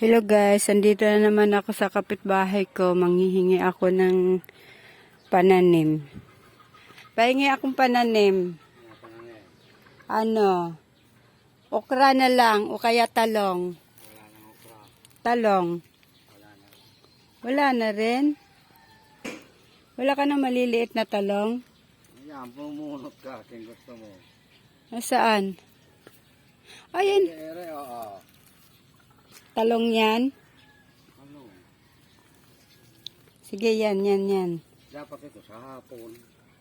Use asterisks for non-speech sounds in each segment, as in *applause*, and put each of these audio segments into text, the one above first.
Hello guys, andito na naman ako sa kapitbahay ko. Manghihingi ako ng pananim. Pahingi akong pananim. Ano? Okra na lang o kaya talong. Talong. Wala na rin. Wala ka na maliliit na talong? Yan, pumunot ka kung gusto mo. Nasaan? Ayun, Ere, oo. Talong yan. Sige, yan, yan, yan. Dapat ito sa hapon.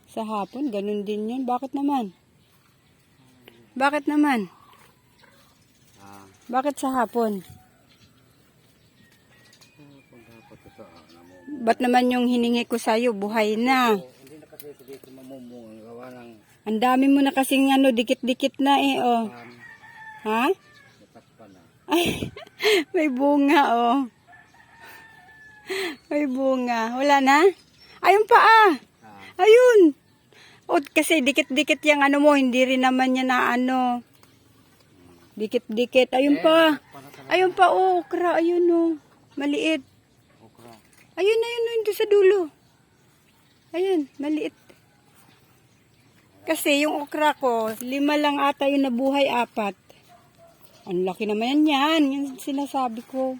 Sa hapon, ganun din yun. Bakit naman? Bakit naman? Ah, Bakit sa hapon? hapon dapat ito sa mo. Ba't naman yung hiningi ko sa'yo, buhay na. Hindi na kasi ito dito mamumunga. Gawa ng Ang dami mo na kasing ano, dikit-dikit na eh, oh. pan, Ha? Na. Ay, *laughs* may bunga, oh. May bunga. Wala na? Ayun pa, ah. Ah, Ayun. O, kasi dikit-dikit yung ano mo, hindi rin naman yan na ano. Dikit-dikit. Ayun pa. Ayun pa, oh, okra. Ayun, oh. Maliit. Ayun, ayun, ayun, doon sa dulo. Ayun, maliit. Kasi yung okra ko, lima lang ata yung nabuhay, apat. Ang laki naman yan, yan sinasabi ko.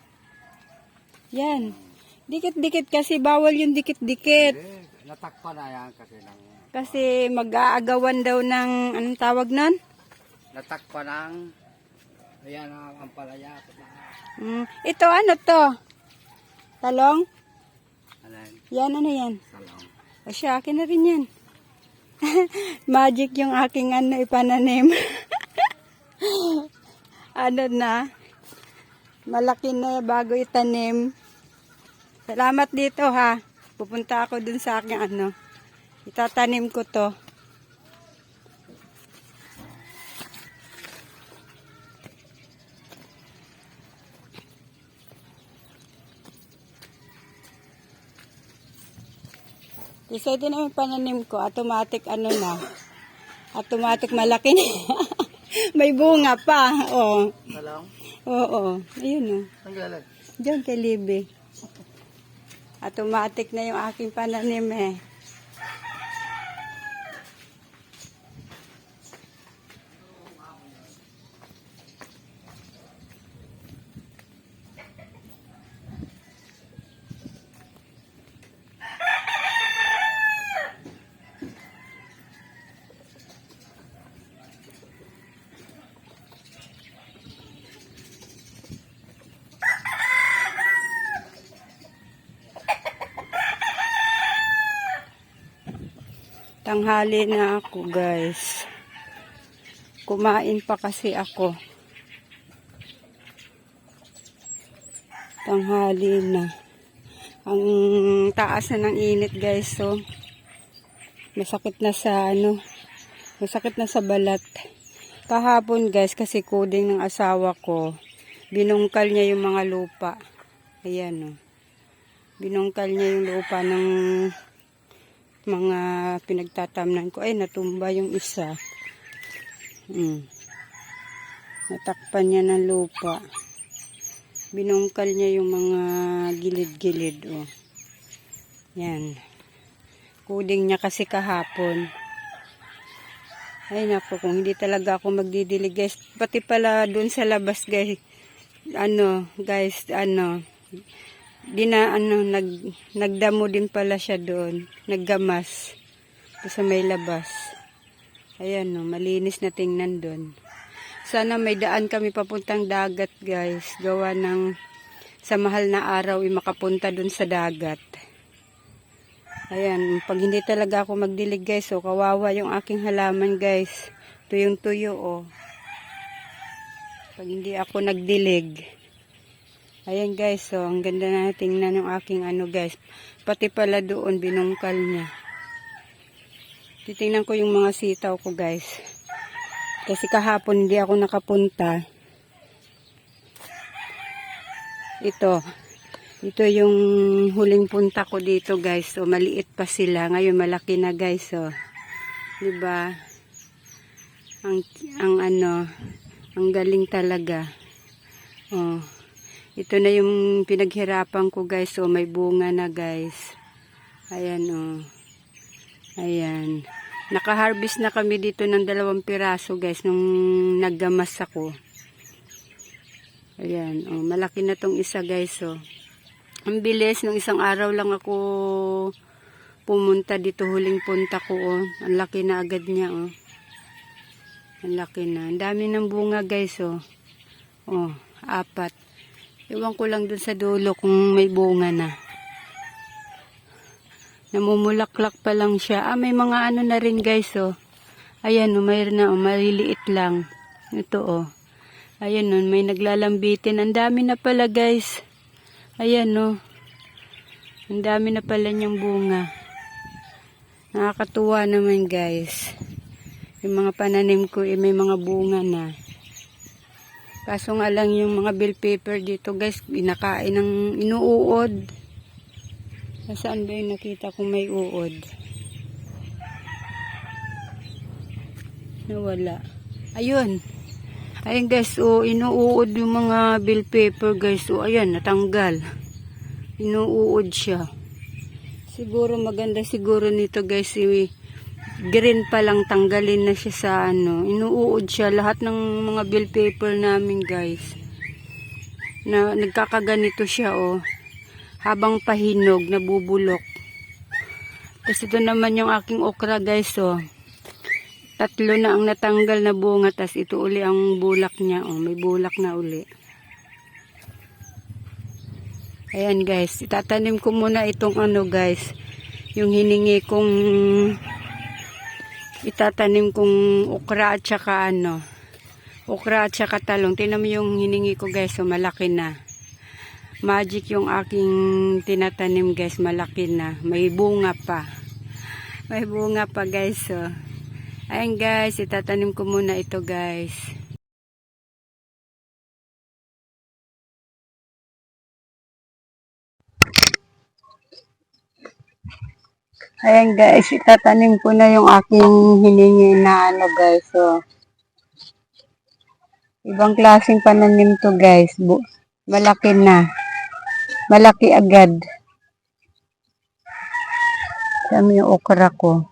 Yan. Dikit-dikit kasi bawal yung dikit-dikit. Eh, natakpan na yan kasi ng... Kasi mag-aagawan daw ng, anong tawag nun? Natakpan ng... Ayan ang ampalaya. Mm, ito, ano to? Talong? Alan, Yan, ano yan? salong. O siya, akin na rin yan. *laughs* Magic yung aking ano ipananim. *laughs* ano na, malaki na bago itanim. Salamat dito ha. Pupunta ako dun sa aking ano. Itatanim ko to. Isa din ang pananim ko, automatic ano na. Automatic malaki na. *laughs* May bunga pa. Oh. Salong? Oo. Ayun oh. Ang galag. Diyan kay Libby. Automatic na yung aking pananim eh. Tanghali na ako guys. Kumain pa kasi ako. Tanghali na. Ang taas na ng init guys. So, masakit na sa ano. Masakit na sa balat. Kahapon guys kasi kuding ng asawa ko. Binungkal niya yung mga lupa. Ayan oh. Binungkal niya yung lupa ng mga pinagtatamnan ko. Ay, natumba yung isa. Hmm. Natakpan niya ng lupa. Binungkal niya yung mga gilid-gilid. Oh. Yan. Kuding niya kasi kahapon. Ay nako, kung hindi talaga ako magdidilig guys. Pati pala dun sa labas guys. Ano, guys, ano, di na ano nag nagdamo din pala siya doon. Naggamas. Sa may labas. Ayan no malinis na tingnan doon. Sana may daan kami papuntang dagat guys. Gawa ng sa mahal na araw ay makapunta doon sa dagat. Ayan pag hindi talaga ako magdilig guys so kawawa yung aking halaman guys. Tuyong tuyo oh. Pag hindi ako nagdilig Ayan guys, so ang ganda na tingnan yung aking ano guys. Pati pala doon binungkal niya. Titingnan ko yung mga sitaw ko guys. Kasi kahapon hindi ako nakapunta. Ito. Ito yung huling punta ko dito guys. So maliit pa sila. Ngayon malaki na guys. So, 'di ba? Ang ang ano, ang galing talaga. Oh. Ito na yung pinaghirapan ko guys. So may bunga na guys. Ayan oh. Ayan. Nakaharvest na kami dito ng dalawang piraso guys nung naggamas ako. Ayan. Oh, malaki na tong isa guys oh. Ang bilis. Nung isang araw lang ako pumunta dito. Huling punta ko oh. Ang laki na agad niya oh. Ang laki na. Ang dami ng bunga guys oh. Oh, apat. Iwan ko lang dun sa dulo kung may bunga na. Namumulaklak pa lang siya. Ah, may mga ano na rin guys, oh. Ayan, oh, mayroon na, oh, maliliit lang. Ito, oh. Ayan, oh, may naglalambitin. Ang dami na pala, guys. Ayan, oh. Ang dami na pala niyang bunga. Nakakatuwa naman, guys. Yung mga pananim ko, eh, may mga bunga na. Kaso nga lang yung mga bell pepper dito, guys, inakain ng inuuod. Saan ba yung nakita kong may uod? Nawala. Ayun. Ayun guys, oh, inuuod yung mga bell pepper guys. Oh, ayan, natanggal. Inuuod siya. Siguro maganda siguro nito guys, si green pa lang tanggalin na siya sa ano. Inuuod siya lahat ng mga bell pepper namin guys. Na nagkakaganito siya oh habang pahinog, nabubulok. Tapos ito naman yung aking okra guys, oh. Tatlo na ang natanggal na bunga, tas ito uli ang bulak niya, oh. May bulak na uli. Ayan guys, itatanim ko muna itong ano guys, yung hiningi kong itatanim kong okra at saka ano, okra at saka talong. Tingnan mo yung hiningi ko guys, so malaki na. Magic yung aking tinatanim guys, malaki na. May bunga pa. May bunga pa guys. So. Ayan guys, itatanim ko muna ito guys. Ayan guys, itatanim ko na yung aking hiningi na ano guys. So, ibang klaseng pananim to guys. Bu malaki na. Malaki agad. Saan yung okra ko?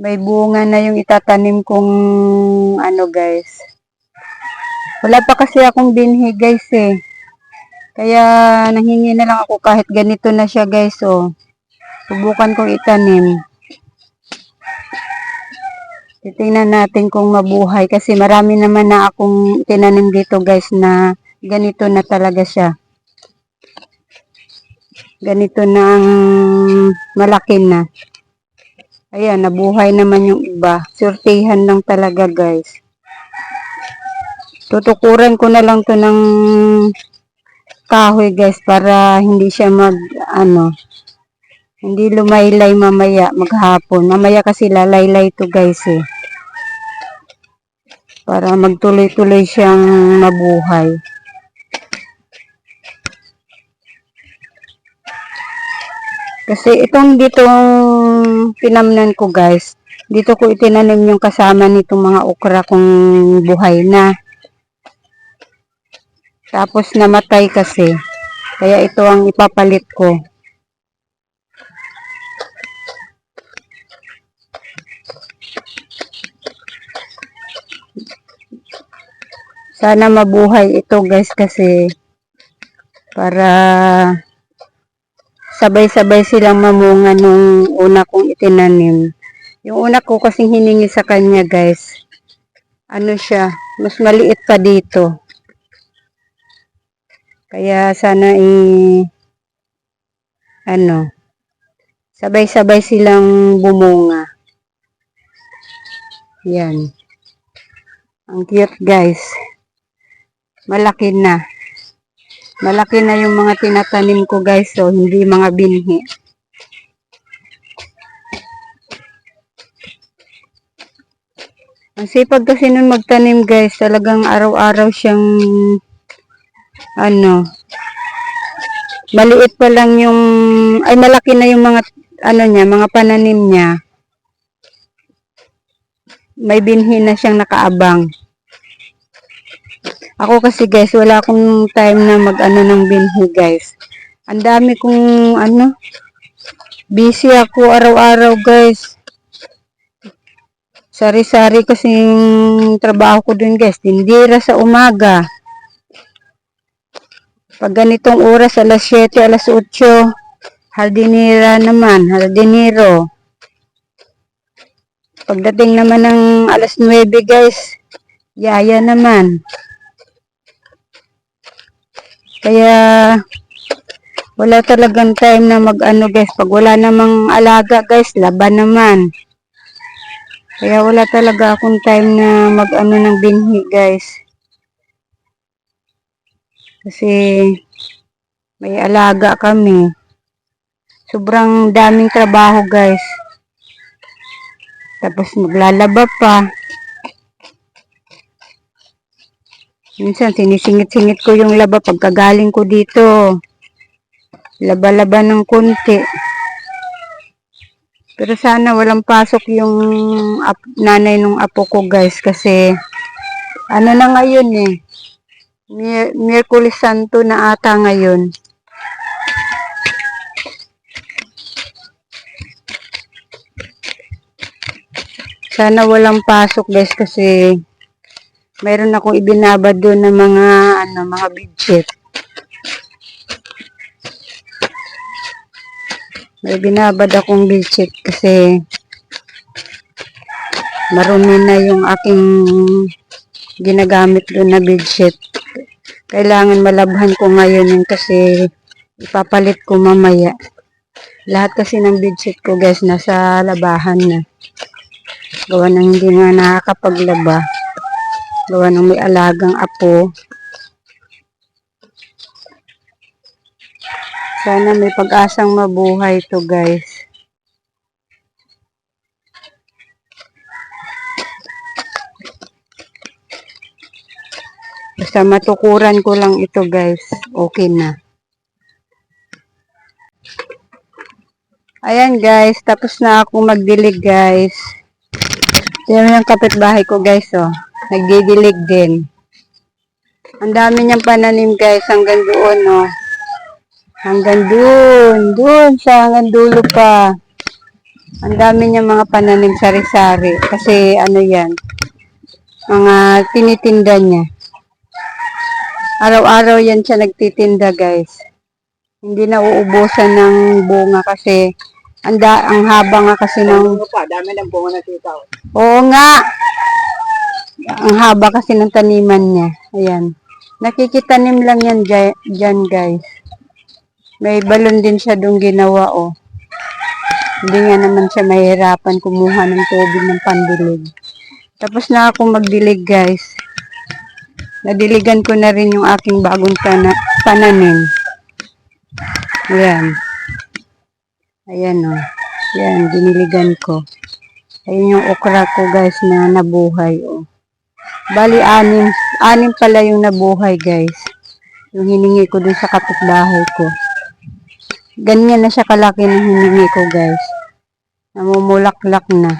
May bunga na yung itatanim kong ano guys. Wala pa kasi akong binhi guys eh. Kaya nanghingi na lang ako kahit ganito na siya guys oh. Subukan kong itanim. Titingnan natin kung mabuhay kasi marami naman na akong tinanim dito guys na ganito na talaga siya. Ganito na ang malaki na. Ayan, nabuhay naman yung iba. Surtihan lang talaga guys. Tutukuran ko na lang to ng kahoy guys para hindi siya mag ano hindi lumaylay mamaya maghapon. Mamaya kasi lalaylay to guys eh. Para magtuloy-tuloy siyang mabuhay. Kasi itong ditong pinamnan ko guys, dito ko itinanim yung kasama nitong mga okra kung buhay na. Tapos namatay kasi. Kaya ito ang ipapalit ko. Sana mabuhay ito guys kasi para sabay-sabay silang mamunga nung una kong itinanim. Yung una ko kasing hiningi sa kanya guys, ano siya, mas maliit pa dito. Kaya sana i ano, sabay-sabay silang bumunga. Yan. Ang cute guys. Malaki na. Malaki na yung mga tinatanim ko guys, so hindi mga binhi. Ang sipag kasi nun magtanim guys, talagang araw-araw siyang ano, maliit pa lang yung, ay malaki na yung mga, ano niya, mga pananim niya. May binhi na siyang nakaabang. Ako kasi guys, wala akong time na mag-ano ng binhi guys. Ang dami kong ano, busy ako araw-araw guys. Sari-sari kasing trabaho ko dun guys. Tindira sa umaga. Pag ganitong oras, alas 7, alas 8, haldinira naman, haldiniro. Pagdating naman ng alas 9 guys, yaya naman. Kaya, wala talagang time na mag-ano guys. Pag wala namang alaga guys, laban naman. Kaya wala talaga akong time na mag-ano ng binhi guys. Kasi, may alaga kami. Sobrang daming trabaho guys. Tapos maglalaba pa. Minsan sinisingit-singit ko yung laba pagkagaling ko dito. Laba-laba ng konti. Pero sana walang pasok yung nanay ng apo ko guys kasi ano na ngayon eh. Mir- Miyerkules Santo na ata ngayon. Sana walang pasok guys kasi mayroon akong ibinabad doon ng mga ano mga budget. May binabad akong budget kasi marumi na yung aking ginagamit doon na budget. Kailangan malabhan ko ngayon yun kasi ipapalit ko mamaya. Lahat kasi ng budget ko guys nasa labahan na. Gawa ng hindi nga nakakapaglaba. Gawa ng may alagang apo. Sana may pag-asang mabuhay to guys. Basta matukuran ko lang ito guys. Okay na. Ayan guys, tapos na ako magdilig guys. Yan yung kapitbahay ko guys oh. Nagdidilig din. Ang dami niyang pananim guys hanggang doon oh. Hanggang doon, doon sa hanggang dulo pa. Ang dami niyang mga pananim sari-sari kasi ano yan. Mga tinitinda niya. Araw-araw yan siya nagtitinda guys. Hindi na uubusan ng bunga kasi ang, da, ang haba nga kasi ng pa, dami ng bunga na titaw. Oo nga. Ang haba kasi ng taniman niya. Ayan. Nakikitanim lang yan dya- dyan, guys. May balon din siya doon ginawa, oh. Hindi nga naman siya mahirapan kumuha ng tubig ng pandilig. Tapos na ako magdilig, guys. Nadiligan ko na rin yung aking bagong tana- pananim. Ayan. Ayan, oh. Ayan, diniligan ko. Ayun yung okra ko guys na nabuhay oh. Bali anim, anim pala yung nabuhay guys. Yung hiningi ko dun sa kapitbahay ko. Ganyan na siya kalaki ng hiningi ko guys. Namumulaklak na.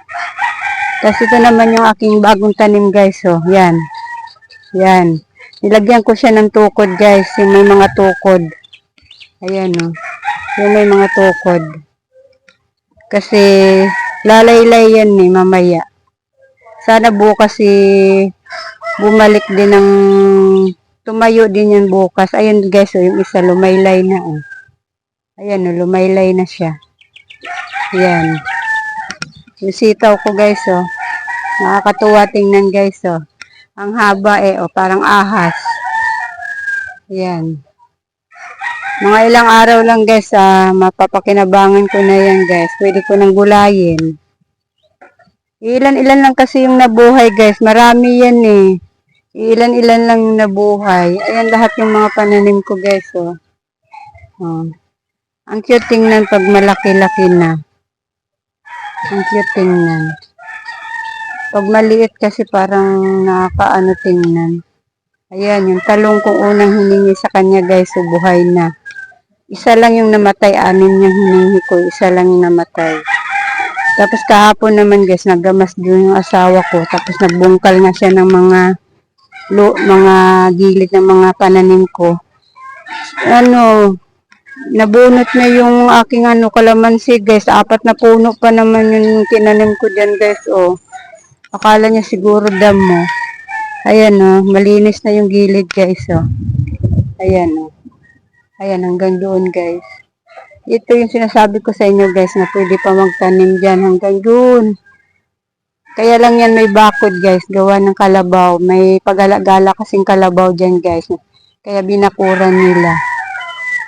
Tapos ito naman yung aking bagong tanim guys oh. Yan. Yan. Nilagyan ko siya ng tukod guys. Yung may mga tukod. Ayan oh. Yung may mga tukod. Kasi lalaylay yan eh, mamaya. Sana bukas si bumalik din ng tumayo din yan bukas. Ayun guys, oh, yung isa lumaylay na oh. Ayan oh, lumaylay na siya. Ayan. Yung sitaw ko guys oh. Nakakatuwa tingnan guys oh. Ang haba eh oh, parang ahas. Ayan. Mga ilang araw lang guys, ah, mapapakinabangan ko na yan guys. Pwede ko nang gulayin. Ilan-ilan lang kasi yung nabuhay guys. Marami yan eh. Ilan-ilan lang yung nabuhay. Ayan lahat yung mga pananim ko guys. Oh. Oh. Ang cute tingnan pag malaki-laki na. Ang cute tingnan. Pag maliit kasi parang nakakaano tingnan. Ayan, yung talong kong unang hiningi sa kanya guys, so buhay na. Isa lang yung namatay, anim yung hiningi ko, isa lang yung namatay. Tapos kahapon naman guys, nagamas din yung asawa ko. Tapos nagbungkal nga siya ng mga lo, mga gilid ng mga pananim ko. Ano, nabunot na yung aking ano kalamansi guys. Apat na puno pa naman yung tinanim ko dyan guys. Oh. Akala niya siguro damo. Ayan oh, malinis na yung gilid guys oh. Ayan oh. Ayan hanggang doon guys. Ito yung sinasabi ko sa inyo guys na pwede pa magtanim dyan hanggang doon. Kaya lang yan may bakod guys, gawa ng kalabaw. May pagala-gala kasing kalabaw dyan guys. Kaya binakuran nila.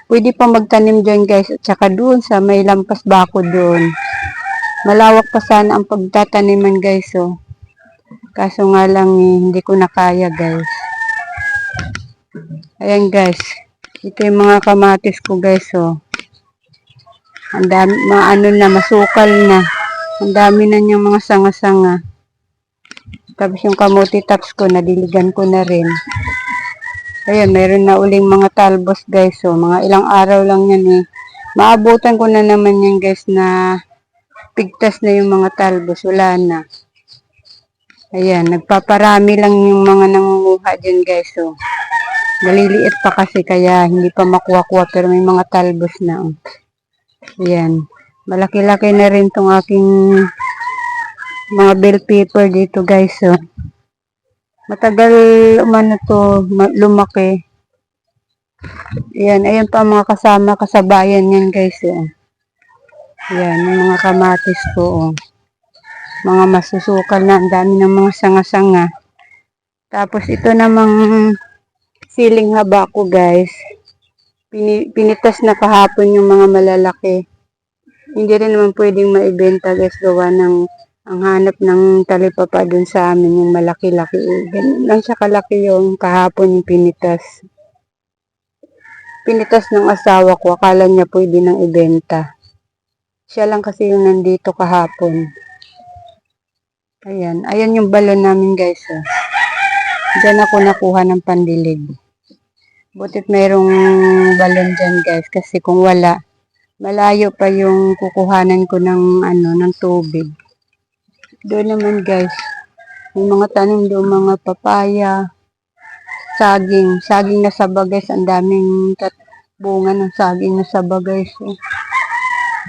Pwede pa magtanim dyan guys at saka doon sa may lampas bakod doon. Malawak pa sana ang pagtataniman guys oh. Kaso nga lang eh, hindi ko na kaya guys. Ayan guys. Ito yung mga kamatis ko guys oh. Ang dami, maano na, masukal na. Ang dami na niyang mga sanga-sanga. Tapos yung kamuti tops ko, nadiligan ko na rin. Ayan, meron na uling mga talbos guys. So, mga ilang araw lang yan eh. Maabutan ko na naman yan guys na pigtas na yung mga talbos. Wala na. Ayan, nagpaparami lang yung mga nangunguha dyan guys. So, naliliit pa kasi kaya hindi pa makuha-kuha pero may mga talbos na. Oh. Ayan. Malaki-laki na rin tong aking mga bell pepper dito guys. So, matagal umano to ma- lumaki. Ayan, ayan pa mga kasama kasabayan yan guys. Oh. Ayan, yung mga kamatis ko. Oh. Mga masusukal na, ang dami ng mga sanga-sanga. Tapos ito namang siling haba ko guys. Pini, pinitas na kahapon yung mga malalaki. Hindi rin naman pwedeng maibenta guys gawa ng ang hanap ng talipapa dun sa amin yung malaki-laki. Ganun lang siya kalaki yung kahapon yung pinitas. Pinitas ng asawa ko. Akala niya pwede nang ibenta. Siya lang kasi yung nandito kahapon. Ayan. Ayan yung balon namin guys. Oh. Diyan ako nakuha ng pandilig. Butit mayroong balon dyan guys. Kasi kung wala, malayo pa yung kukuhanan ko ng ano ng tubig. Doon naman guys, may mga tanim doon mga papaya, saging, saging na saba guys, ang daming bunga ng saging na saba guys. Oh.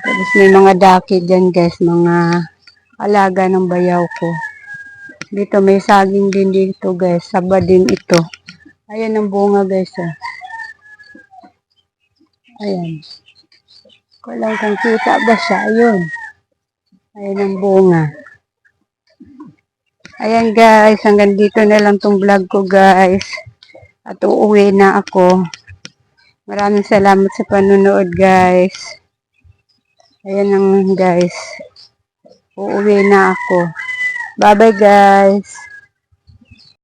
Tapos may mga daki dyan guys, mga alaga ng bayaw ko. Dito may saging din dito guys, saba din ito. Ayan ang bunga guys. Oh. Ayan. Ko lang kung kita ba siya. Ayun. Ayan ang bunga. Ayan guys, hanggang dito na lang tong vlog ko guys. At uuwi na ako. Maraming salamat sa panonood guys. Ayan lang guys. Uuwi na ako. Bye bye guys.